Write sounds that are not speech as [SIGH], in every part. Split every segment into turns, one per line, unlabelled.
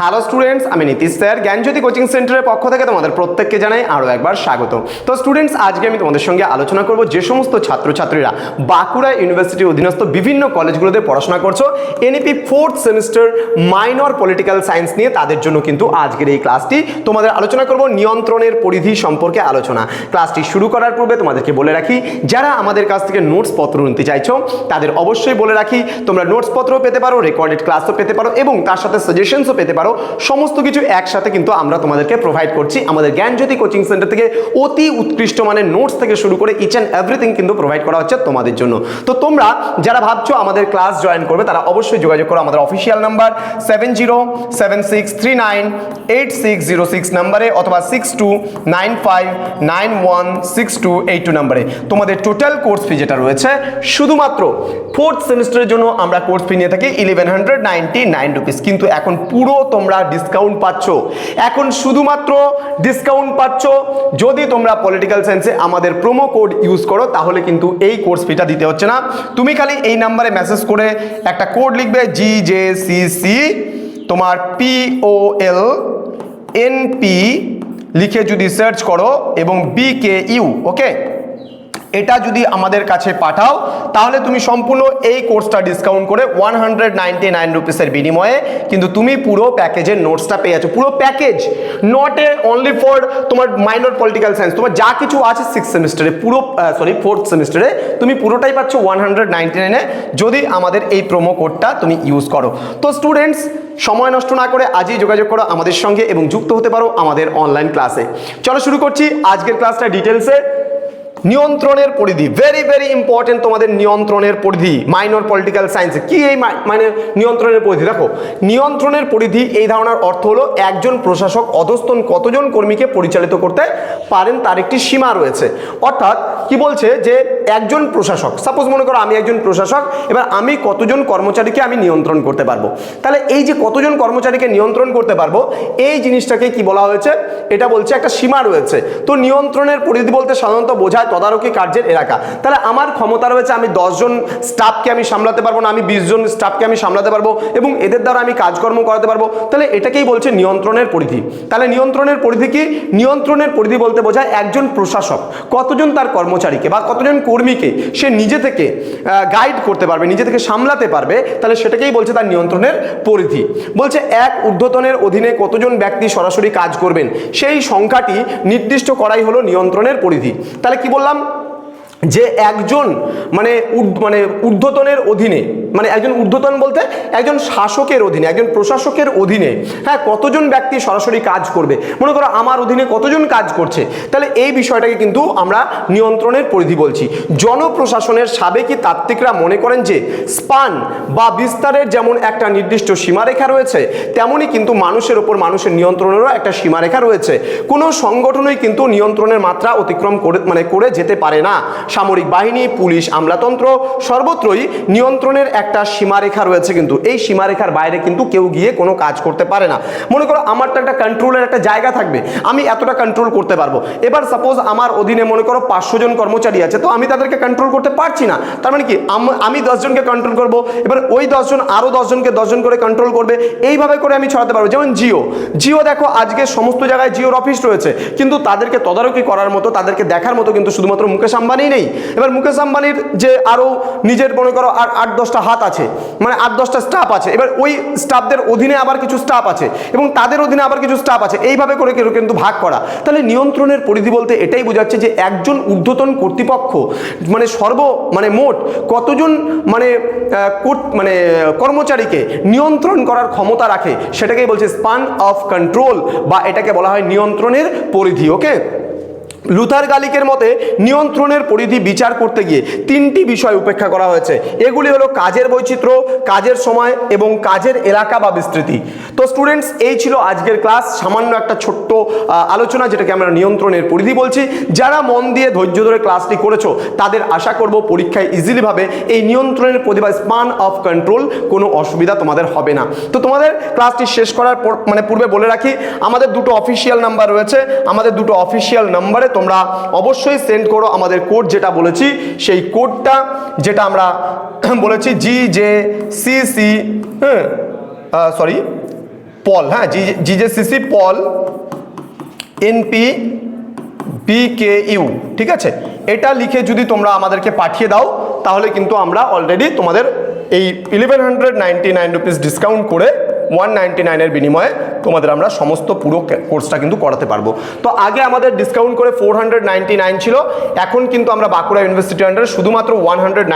Hello students আমি Nitish sir. জ্ঞানজ্যোতি coaching সেন্টারের পক্ষ থেকে তোমাদের প্রত্যেককে জানাই আরও একবার স্বাগত। তো স্টুডেন্টস আজকে আমি তোমাদের সঙ্গে আলোচনা করব যে সমস্ত ছাত্রছাত্রীরা বাঁকুড়া ইউনিভার্সিটির অধীনস্থ বিভিন্ন কলেজগুলোতে পড়াশোনা করছ। NEP fourth semester minor political science নিয়ে তাদের জন্য কিন্তু আজকের এই ক্লাসটি তোমাদের আলোচনা করব নিয়ন্ত্রণের পরিধি সম্পর্কে আলোচনা। ক্লাসটি শুরু করার পূর্বে তোমাদেরকে বলে রাখি, যারা আমাদের কাছ থেকে নোটস পত্র নিতে চাইছো, তাদের অবশ্যই বলে রাখি, তোমরা নোটস পত্র পেতে পারো রেকর্ডেড ক্লাসও পেতে পারো এবং তার সাথে সাজেশনসও পেতে পারো। সমস্ত কিছু একসাথে কিন্তু আমরা তোমাদেরকে প্রোভাইড করছি। আমাদের জ্ঞানজ্যোতি কোচিং সেন্টার থেকে অতি উৎকৃষ্ট মানের নোটস থেকে শুরু করে ইচ অ্যান্ড এভরিথিং কিন্তু প্রোভাইড করা হচ্ছে তোমাদের জন্য। তো তোমরা যারা ভাবছ আমাদের ক্লাস জয়েন করবে, তারা অবশ্যই যোগাযোগ করো আমাদের official number seven zero seven six three nine eight six zero six নাম্বারে অথবা six two nine five nine one six two eight two নাম্বারে। তোমাদের টোটাল কোর্স ফি যেটা রয়েছে, শুধুমাত্র ফোর্থ সেমিস্টারের জন্য আমরা কোর্স ফি নিয়ে থাকি eleven hundred ninety nine rupees কিন্তু এখন পুরো তোমরা ডিসকাউন্ট পাচ্ছ। এখন শুধুমাত্র ডিসকাউন্ট পাচ্ছ। যদি তোমরা পলিটিক্যাল সায়েন্সে আমাদের প্রোমো কোড ইউজ করো, তাহলে কিন্তু এই কোর্স ফিটা দিতে হচ্ছে না। তুমি খালি এই নাম্বারে মেসেজ করে একটা কোড লিখবে জি জে সি সি তোমার পি ও এল এনপি লিখে যদি সার্চ করো এবং বি কে ইউ ওকে এটা যদি আমাদের কাছে পাঠাও, তাহলে তুমি সম্পূর্ণ এই কোর্সটা ডিসকাউন্ট করে ওয়ান হান্ড্রেড নাইনটি নাইন রুপিসের বিনিময়ে কিন্তু তুমি পুরো প্যাকেজের নোটসটা পেয়ে যাচ্ছ। পুরো package not a only for তোমার মাইনর পলিটিক্যাল সায়েন্স তোমার যা কিছু আছে সিক্স সেমিস্টারে পুরো সরি ফোর্থ সেমিস্টারে তুমি পুরোটাই পাচ্ছ ওয়ান হান্ড্রেড নাইনটি নাইনে যদি আমাদের এই প্রোমো কোডটা তুমি ইউজ করো। তো স্টুডেন্টস সময় নষ্ট না করে আজই যোগাযোগ করো আমাদের সঙ্গে এবং যুক্ত হতে পারো আমাদের অনলাইন ক্লাসে চলো শুরু করছি আজকের ক্লাসটা ডিটেলসে নিয়ন্ত্রণের পরিধি। ভেরি ভেরি ইম্পর্টেন্ট তোমাদের নিয়ন্ত্রণের পরিধি। মাইনর পলিটিক্যাল সায়েন্সে কি এই মানে নিয়ন্ত্রণের পরিধি? দেখো, নিয়ন্ত্রণের পরিধি, এই ধারণার অর্থ হলো একজন প্রশাসক অধস্তন কতজন কর্মীকে পরিচালিত করতে পারেন তার একটি সীমা রয়েছে। অর্থাৎ কি বলছে যে একজন প্রশাসক সাপোজ মনে করো আমি একজন প্রশাসক, এবার আমি কতজন কর্মচারীকে আমি নিয়ন্ত্রণ করতে পারব? তাহলে এই যে কতজন কর্মচারীকে নিয়ন্ত্রণ করতে পারব, এই জিনিসটাকে কি বলা হয়েছে? এটা বলছে একটা সীমা রয়েছে। তো নিয়ন্ত্রণের পরিধি বলতে সাধারণত বোঝায় তদারকি কার্যের এলাকা। তাহলে আমার ক্ষমতা রয়েছে আমি দশজন স্টাফকে আমি সামলাতে পারব না, আমি বিশজন স্টাফকে আমি সামলাতে পারব এবং এদের দ্বারা আমি কাজকর্ম করাতে পারব। তাহলে এটাকেই বলছে নিয়ন্ত্রণের পরিধি। তাহলে নিয়ন্ত্রণের পরিধি কি? নিয়ন্ত্রণের পরিধি বলতে বোঝায় একজন প্রশাসক, কতজন তার কর্মচারীকে বা কতজন কর্মীকে সে নিজে থেকে গাইড করতে পারবে, নিজে থেকে সামলাতে পারবে, তাহলে সেটাকেই বলছে তার নিয়ন্ত্রণের পরিধি। বলছে এক ঊর্ধ্বতনের অধীনে কতজন ব্যক্তি সরাসরি কাজ করবেন? সেই সংখ্যাটি নির্দিষ্ট করাই হলো নিয়ন্ত্রণের পরিধি। তাহলে কি বললাম? সাল্লাম যে একজন মানে মানে ঊর্ধ্বতনের অধীনে মানে একজন ঊর্ধ্বতন বলতে একজন শাসকের অধীনে, একজন প্রশাসকের অধীনে হ্যাঁ কতজন ব্যক্তি সরাসরি কাজ করবে? মনে করো আমার অধীনে কতজন কাজ করছে? তাহলে এই বিষয়টাকে কিন্তু আমরা নিয়ন্ত্রণের পরিধি বলছি। জনপ্রশাসনের সাবেকি তাত্ত্বিকরা মনে করেন যে স্পান বা বিস্তারের যেমন একটা নির্দিষ্ট সীমারেখা রয়েছে তেমনই কিন্তু মানুষের ওপর মানুষের নিয়ন্ত্রণেরও একটা সীমারেখা রয়েছে। কোনো সংগঠনই কিন্তু নিয়ন্ত্রণের মাত্রা অতিক্রম করে মানে করে যেতে পারে না। সামরিক বাহিনী, পুলিশ, আমলাতন্ত্র সর্বত্রই নিয়ন্ত্রণের একটা সীমারেখা রয়েছে কিন্তু। এই সীমারেখার বাইরে কিন্তু কেউ গিয়ে কোনো কাজ করতে পারে না। মনে করো, আমার তো একটা কন্ট্রোলের একটা জায়গা থাকবে। আমি এতটা কন্ট্রোল করতে পারব। এবার সাপোজ আমার অধীনে মনে করো পাঁচশো জন কর্মচারী আছে, তো আমি তাদেরকে কন্ট্রোল করতে পারছি না। তার মানে কি? আম- দশজনকে কন্ট্রোল করব, এবার ওই দশজন আরও দশজনকে দশজন করে কন্ট্রোল করবে, এইভাবে করে আমি ছড়াতে পারব। যেমন জিও। জিও দেখো, আজকে সমস্ত জায়গায় জিওর অফিস রয়েছে, কিন্তু তাদেরকে তদারকি করার মতো, তাদেরকে দেখার মতো কিন্তু শুধুমাত্র মুকেশ আম্বানি নেই। এবার মুকেশ আম্বানির যে আরও নিজের মনে করো আর আট দশটা হাত আছে মানে আট দশটা স্টাফ আছে, এবার ওই স্টাফদের অধীনে আবার কিছু স্টাফ আছে এবং তাদের অধীনে আবার কিছু স্টাফ আছে, এইভাবে করে কেউ কিন্তু ভাগ করা। তাহলে নিয়ন্ত্রণের পরিধি বলতে এটাই বোঝাচ্ছে যে একজন ঊর্ধ্বতন কর্তৃপক্ষ মানে সর্ব মানে মোট কতজন মানে মানে কর্মচারীকে নিয়ন্ত্রণ করার ক্ষমতা রাখে, সেটাকেই বলছে স্পান অফ কন্ট্রোল বা এটাকে বলা হয় নিয়ন্ত্রণের পরিধি ওকে লুথার গালিকের মতে নিয়ন্ত্রণের পরিধি বিচার করতে গিয়ে তিনটি বিষয় উপেক্ষা করা হয়েছে। এগুলি হলো কাজের বৈচিত্র্য, কাজের সময় এবং কাজের এলাকা বা বিস্তৃতি। তো স্টুডেন্টস এই ছিল আজকের ক্লাস সামান্য একটা ছোট্ট আলোচনা যেটাকে আমরা নিয়ন্ত্রণের পরিধি বলছি। যারা মন দিয়ে ধৈর্য ধরে ক্লাসটি করেছ, তাদের আশা করব পরীক্ষায় ইজিলিভাবে এই নিয়ন্ত্রণের পরিধি বা স্পান অফ কন্ট্রোল কোনো অসুবিধা তোমাদের হবে না। তো তোমাদের ক্লাসটি শেষ করার মানে পূর্বে বলে রাখি, আমাদের দুটো অফিসিয়াল নাম্বার রয়েছে। আমাদের দুটো অফিসিয়াল নাম্বারে তোমরা অবশ্যই সেন্ড করো আমাদের কোড যেটা বলেছি। সেই কোডটা যেটা আমরা [CLEARS THROAT] বলেছি জি জে সি সি হ্যাঁ সরি পল হ্যাঁ G J C C POL NP BK U ঠিক আছে? এটা লিখে যদি তোমরা আমাদেরকে পাঠিয়ে দাও, তাহলে কিন্তু আমরা অলরেডি তোমাদের এই eleven hundred ninety nine rupees discount করে ওয়ান নাইনটি নাইনের বিনিময়ে তোমাদের আমরা সমস্ত পুরো কোর্সটা কিন্তু করাতে পারব। তো আগে আমাদের ডিসকাউন্ট করে ফোর ছিল, এখন কিন্তু আমরা বাঁকুড়া ইউনিভার্সিটি আন্ডারে শুধুমাত্র ওয়ান হান্ড্রেড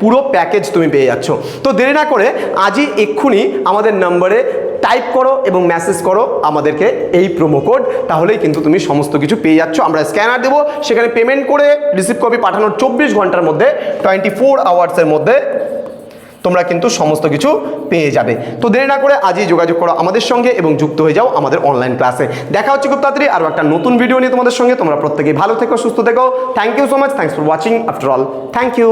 পুরো প্যাকেজ তুমি পেয়ে যাচ্ছ। তো দেরি না করে আজই এক্ষুনি আমাদের নম্বরে টাইপ করো এবং মেসেজ করো আমাদেরকে এই প্রোমো কোড তাহলেই কিন্তু তুমি সমস্ত কিছু পেয়ে যাচ্ছ। আমরা স্ক্যানার দেবো, সেখানে পেমেন্ট করে রিসিভ কপি পাঠানোর চব্বিশ ঘণ্টার মধ্যে টোয়েন্টি ফোর আওয়ার্সের মধ্যে তোমরা কিন্তু সমস্ত কিছু পেয়ে যাবে। তো দেরি না করে আজই যোগাযোগ করো আমাদের সঙ্গে এবং যুক্ত হয়ে যাও আমাদের অনলাইন ক্লাসে দেখা হচ্ছে খুব তাড়াতাড়ি আরও একটা নতুন ভিডিও নিয়ে তোমাদের সঙ্গে। তোমরা প্রত্যেকেই ভালো থেকো, সুস্থ থেকো। Thank you so much thanks for watching after all thank you